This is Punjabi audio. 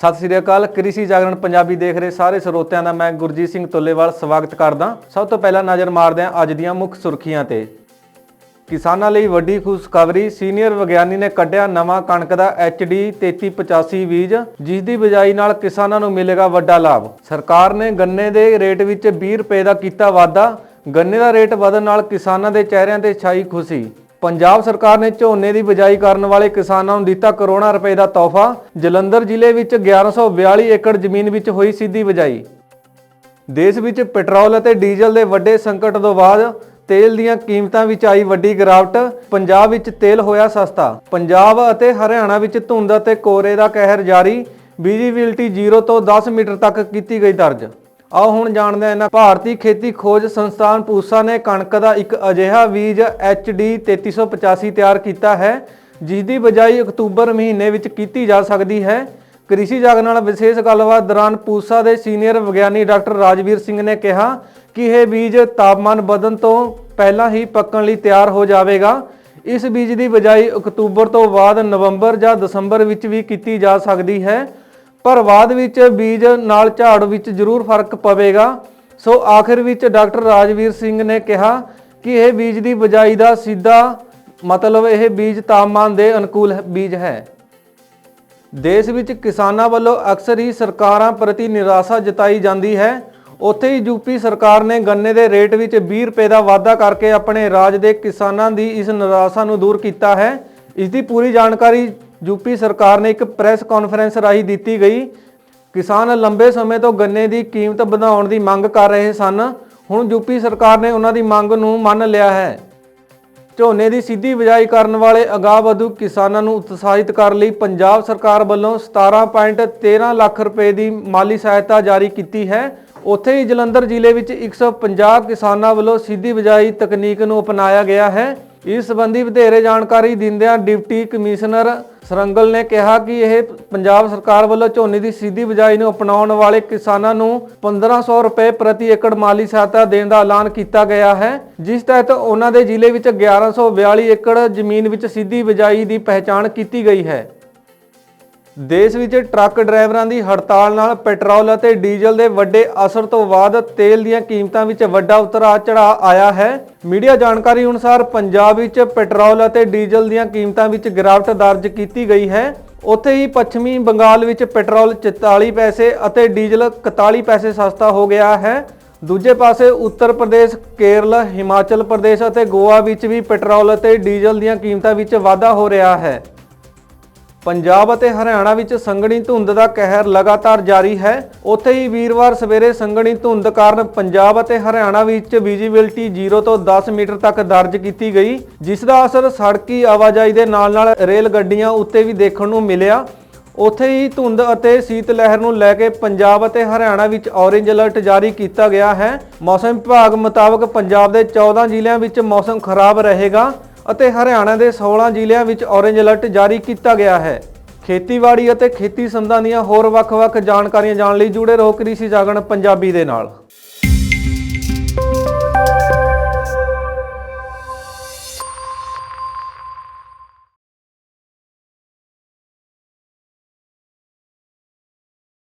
ਸਤਿ ਸ੍ਰੀ ਅਕਾਲ, ਕ੍ਰਿਸ਼ੀ ਜਾਗਰਣ ਪੰਜਾਬੀ ਦੇਖ ਰਹੇ ਸਾਰੇ ਸਰੋਤਿਆਂ ਦਾ ਮੈਂ ਗੁਰਜੀਤ ਸਿੰਘ ਤੁੱਲੇਵਾਲ ਸਵਾਗਤ ਕਰਦਾ। ਸਭ ਤੋਂ ਪਹਿਲਾਂ ਨਜ਼ਰ ਮਾਰਦੇ ਹਾਂ ਅੱਜ ਦੀਆਂ ਮੁੱਖ ਸੁਰਖੀਆਂ ਤੇ। ਕਿਸਾਨਾਂ ਲਈ ਵੱਡੀ ਖੁਸ਼ਖਬਰੀ, ਸੀਨੀਅਰ ਵਿਗਿਆਨੀ ਨੇ ਕੱਢਿਆ ਨਵਾਂ ਕਣਕ ਦਾ HD 3385 ਬੀਜ, ਜਿਸ ਦੀ ਬਿਜਾਈ ਨਾਲ ਕਿਸਾਨਾਂ ਨੂੰ ਮਿਲੇਗਾ ਵੱਡਾ ਲਾਭ। ਸਰਕਾਰ ਨੇ ਗੰਨੇ ਦੇ ਰੇਟ ਵਿੱਚ 20 ਰੁਪਏ ਦਾ ਕੀਤਾ ਵਾਧਾ, ਗੰਨੇ ਦਾ ਰੇਟ ਵਧਣ ਨਾਲ ਕਿਸਾਨਾਂ ਦੇ ਚਿਹਰਿਆਂ ਤੇ ਛਾਈ ਖੁਸ਼ੀ। ਪੰਜਾਬ ਸਰਕਾਰ ਨੇ ਝੋਨੇ ਦੀ ਬਿਜਾਈ ਕਰਨ ਵਾਲੇ ਕਿਸਾਨਾਂ ਨੂੰ ਦਿੱਤਾ ਕਰੋੜਾਂ ਰੁਪਏ ਦਾ ਤੋਹਫਾ। ਜਲੰਧਰ ਜ਼ਿਲ੍ਹੇ ਵਿੱਚ 1142 ਏਕੜ ਜ਼ਮੀਨ ਵਿੱਚ ਹੋਈ ਸਿੱਧੀ ਬਿਜਾਈ। ਦੇਸ਼ ਵਿੱਚ ਪੈਟਰੋਲ ਅਤੇ ਡੀਜ਼ਲ ਦੇ ਵੱਡੇ ਸੰਕਟ ਤੋਂ ਬਾਅਦ ਤੇਲ ਦੀਆਂ ਕੀਮਤਾਂ ਵਿੱਚ ਆਈ ਵੱਡੀ ਗਿਰਾਵਟ। ਪੰਜਾਬ ਵਿੱਚ ਤੇਲ ਹੋਇਆ ਸਸਤਾ। ਪੰਜਾਬ ਅਤੇ ਹਰਿਆਣਾ ਵਿੱਚ ਧੁੰਦ ਅਤੇ ਕੋਰੇ ਦਾ ਕਹਿਰ ਜਾਰੀ। ਵਿਜੀਬਿਲਟੀ 0 ਤੋਂ 10 ਮੀਟਰ ਤੱਕ ਕੀਤੀ ਗਈ ਦਰਜ। ਆਓ ਹੁਣ ਜਾਣਦੇ ਹਾਂ ਇਹਨਾਂ ਭਾਰਤੀ ਖੇਤੀ ਖੋਜ ਸੰਸਥਾਨ ਪੂਸਾ ਨੇ ਕਣਕ ਦਾ ਇੱਕ ਅਜਿਹਾ ਬੀਜ HD 3385 ਤਿਆਰ ਕੀਤਾ ਹੈ, ਜਿਸ ਦੀ ਬਜਾਈ ਅਕਤੂਬਰ ਮਹੀਨੇ ਵਿੱਚ ਕੀਤੀ ਜਾ ਸਕਦੀ ਹੈ। ਕ੍ਰਿਸ਼ੀ ਜਾਗ ਨਾਲ ਵਿਸ਼ੇਸ਼ ਗੱਲਬਾਤ ਦੌਰਾਨ ਪੂਸਾ ਦੇ ਸੀਨੀਅਰ ਵਿਗਿਆਨੀ ਡਾਕਟਰ ਰਾਜਵੀਰ ਸਿੰਘ ਨੇ ਕਿਹਾ ਕਿ ਇਹ ਬੀਜ ਤਾਪਮਾਨ ਵਧਣ ਤੋਂ ਪਹਿਲਾਂ ਹੀ ਪੱਕਣ ਲਈ ਤਿਆਰ ਹੋ ਜਾਵੇਗਾ। ਇਸ ਬੀਜ ਦੀ ਬਜਾਈ ਅਕਤੂਬਰ ਤੋਂ ਬਾਅਦ ਨਵੰਬਰ ਜਾਂ ਦਸੰਬਰ ਵਿੱਚ ਵੀ ਕੀਤੀ ਜਾ ਸਕਦੀ ਹੈ। ਪਰ ਬਾਅਦ ਵਿੱਚ ਬੀਜ ਨਾਲ ਝਾੜ ਵਿੱਚ ਜ਼ਰੂਰ ਫ਼ਰਕ ਪਵੇਗਾ। ਸੋ ਆਖਿਰ ਵਿੱਚ ਡਾਕਟਰ ਰਾਜਵੀਰ ਸਿੰਘ ਨੇ ਕਿਹਾ ਕਿ ਇਹ ਬੀਜ ਦੀ ਬਜਾਈ ਦਾ ਸਿੱਧਾ ਮਤਲਬ ਇਹ ਬੀਜ ਤਾਪਮਾਨ ਦੇ ਅਨੁਕੂਲ ਬੀਜ ਹੈ। ਦੇਸ਼ ਵਿੱਚ ਕਿਸਾਨਾਂ ਵੱਲੋਂ ਅਕਸਰ ਹੀ ਸਰਕਾਰਾਂ ਪ੍ਰਤੀ ਨਿਰਾਸ਼ਾ ਜਤਾਈ ਜਾਂਦੀ ਹੈ। ਉੱਥੇ ਹੀ ਯੂਪੀ ਸਰਕਾਰ ਨੇ ਗੰਨੇ ਦੇ ਰੇਟ ਵਿੱਚ 20 ਰੁਪਏ ਦਾ ਵਾਧਾ ਕਰਕੇ ਆਪਣੇ ਰਾਜ ਦੇ ਕਿਸਾਨਾਂ ਦੀ ਇਸ ਨਿਰਾਸ਼ਾ ਨੂੰ ਦੂਰ ਕੀਤਾ ਹੈ। ਇਸ ਦੀ ਪੂਰੀ ਜਾਣਕਾਰੀ ਯੂਪੀ ਸਰਕਾਰ ਨੇ ਇੱਕ ਪ੍ਰੈਸ ਕਾਨਫਰੰਸ ਰਾਹੀਂ ਦਿੱਤੀ ਗਈ, ਕਿਸਾਨ ਲੰਬੇ ਸਮੇਂ ਤੋਂ ਗੰਨੇ ਦੀ ਕੀਮਤ ਵਧਾਉਣ ਦੀ ਮੰਗ ਕਰ ਰਹੇ ਸਨ। ਹੁਣ ਯੂਪੀ ਸਰਕਾਰ ਨੇ ਉਹਨਾਂ ਦੀ ਮੰਗ ਨੂੰ ਮੰਨ ਲਿਆ ਹੈ। ਝੋਨੇ ਦੀ ਸਿੱਧੀ ਬਿਜਾਈ ਕਰਨ ਵਾਲੇ ਅਗਾਂਹਵਧੂ ਕਿਸਾਨਾਂ ਨੂੰ ਉਤਸ਼ਾਹਿਤ ਕਰਨ ਲਈ ਪੰਜਾਬ ਸਰਕਾਰ ਵੱਲੋਂ 17.13 ਲੱਖ ਰੁਪਏ ਦੀ ਮਾਲੀ ਸਹਾਇਤਾ ਜਾਰੀ ਕੀਤੀ ਹੈ। ਉੱਥੇ ਹੀ ਜਲੰਧਰ ਜ਼ਿਲ੍ਹੇ ਵਿੱਚ 150 ਕਿਸਾਨਾਂ ਵੱਲੋਂ ਸਿੱਧੀ ਬਿਜਾਈ ਤਕਨੀਕ ਨੂੰ ਅਪਣਾਇਆ ਗਿਆ ਹੈ। ਇਸ ਸੰਬੰਧੀ ਵਧੇਰੇ ਜਾਣਕਾਰੀ ਦਿੰਦਿਆਂ ਡਿਪਟੀ ਕਮਿਸ਼ਨਰ ਸਰੰਗਲ ਨੇ ਕਿਹਾ ਕਿ ਇਹ ਪੰਜਾਬ ਸਰਕਾਰ ਵੱਲੋਂ ਝੋਨੇ ਦੀ ਸਿੱਧੀ ਬਿਜਾਈ ਨੂੰ ਅਪਣਾਉਣ ਵਾਲੇ ਕਿਸਾਨਾਂ ਨੂੰ 1500 ਰੁਪਏ ਪ੍ਰਤੀ ਏਕੜ ਮਾਲੀ ਸਹਾਇਤਾ ਦੇਣ ਦਾ ਐਲਾਨ ਕੀਤਾ ਗਿਆ ਹੈ, ਜਿਸ ਤਹਿਤ ਉਹਨਾਂ ਦੇ ਜ਼ਿਲ੍ਹੇ ਵਿੱਚ 1142 ਏਕੜ ਜ਼ਮੀਨ ਵਿੱਚ ਸਿੱਧੀ ਬਿਜਾਈ ਦੀ ਪਹਿਚਾਣ ਕੀਤੀ ਗਈ ਹੈ। ਦੇਸ਼ ਵਿੱਚ ਟਰੱਕ ਡਰਾਈਵਰਾਂ ਦੀ ਹੜਤਾਲ ਨਾਲ ਪੈਟਰੋਲ ਅਤੇ ਡੀਜ਼ਲ ਦੇ ਵੱਡੇ ਅਸਰ ਤੋਂ ਬਾਅਦ ਤੇਲ ਦੀਆਂ ਕੀਮਤਾਂ ਵਿੱਚ ਵੱਡਾ ਉਤਰਾਅ ਚੜਾਅ ਆਇਆ ਹੈ। ਮੀਡੀਆ ਜਾਣਕਾਰੀ ਅਨੁਸਾਰ ਪੰਜਾਬ ਵਿੱਚ ਪੈਟਰੋਲ ਅਤੇ ਡੀਜ਼ਲ ਦੀਆਂ ਕੀਮਤਾਂ ਵਿੱਚ ਗਿਰਾਵਟ ਦਰਜ ਕੀਤੀ ਗਈ ਹੈ। ਉੱਥੇ ਹੀ ਪੱਛਮੀ ਬੰਗਾਲ ਵਿੱਚ ਪੈਟਰੋਲ 44 ਪੈਸੇ ਅਤੇ ਡੀਜ਼ਲ 41 ਪੈਸੇ ਸਸਤਾ ਹੋ ਗਿਆ ਹੈ। ਦੂਜੇ ਪਾਸੇ ਉੱਤਰ ਪ੍ਰਦੇਸ਼, ਕੇਰਲ, ਹਿਮਾਚਲ ਪ੍ਰਦੇਸ਼ ਅਤੇ ਗੋਆ ਵਿੱਚ ਵੀ ਪੈਟਰੋਲ ਅਤੇ ਡੀਜ਼ਲ ਦੀਆਂ ਕੀਮਤਾਂ ਵਿੱਚ ਵਾਧਾ ਹੋ ਰਿਹਾ ਹੈ। ਪੰਜਾਬ ਅਤੇ ਹਰਿਆਣਾ ਵਿੱਚ ਸੰਘਣੀ ਧੁੰਦ ਦਾ ਕਹਿਰ ਲਗਾਤਾਰ ਜਾਰੀ ਹੈ। ਉੱਥੇ ਹੀ ਵੀਰਵਾਰ ਸਵੇਰੇ ਸੰਘਣੀ ਧੁੰਦ ਕਾਰਨ ਪੰਜਾਬ ਅਤੇ ਹਰਿਆਣਾ ਵਿੱਚ ਵਿਜ਼ਿਬਿਲਟੀ 0 ਤੋਂ 10 ਮੀਟਰ ਤੱਕ ਦਰਜ ਕੀਤੀ ਗਈ, ਜਿਸ ਦਾ ਅਸਰ ਸੜਕੀ ਆਵਾਜਾਈ ਦੇ ਨਾਲ-ਨਾਲ ਰੇਲ ਗੱਡੀਆਂ ਉੱਤੇ ਵੀ ਦੇਖਣ ਨੂੰ ਮਿਲਿਆ। ਉੱਥੇ ਹੀ ਧੁੰਦ ਅਤੇ ਸੀਤ ਲਹਿਰ ਨੂੰ ਲੈ ਕੇ ਪੰਜਾਬ ਅਤੇ ਹਰਿਆਣਾ ਵਿੱਚ ਔਰੇਂਜ ਅਲਰਟ ਜਾਰੀ ਕੀਤਾ ਗਿਆ ਹੈ। ਮੌਸਮ ਵਿਭਾਗ ਮੁਤਾਬਕ ਪੰਜਾਬ ਦੇ 14 ਜ਼ਿਲ੍ਹਿਆਂ ਵਿੱਚ ਮੌਸਮ ਖਰਾਬ ਰਹੇਗਾ। ਅਤੇ ਹਰਿਆਣਾ ਦੇ 16 ਜ਼ਿਲ੍ਹਿਆਂ ਵਿੱਚ ਔਰੇਂਜ ਅਲਰਟ ਜਾਰੀ ਕੀਤਾ ਗਿਆ ਹੈ। ਖੇਤੀਬਾੜੀ ਅਤੇ ਖੇਤੀ ਸੰਦਾਂ ਦੀਆਂ ਹੋਰ ਵੱਖ-ਵੱਖ ਜਾਣਕਾਰੀਆਂ ਜਾਣ ਲਈ ਜੁੜੇ ਰਹੋ ਕ੍ਰਿਸ਼ੀ ਜਾਗਣ ਪੰਜਾਬੀ ਦੇ ਨਾਲ।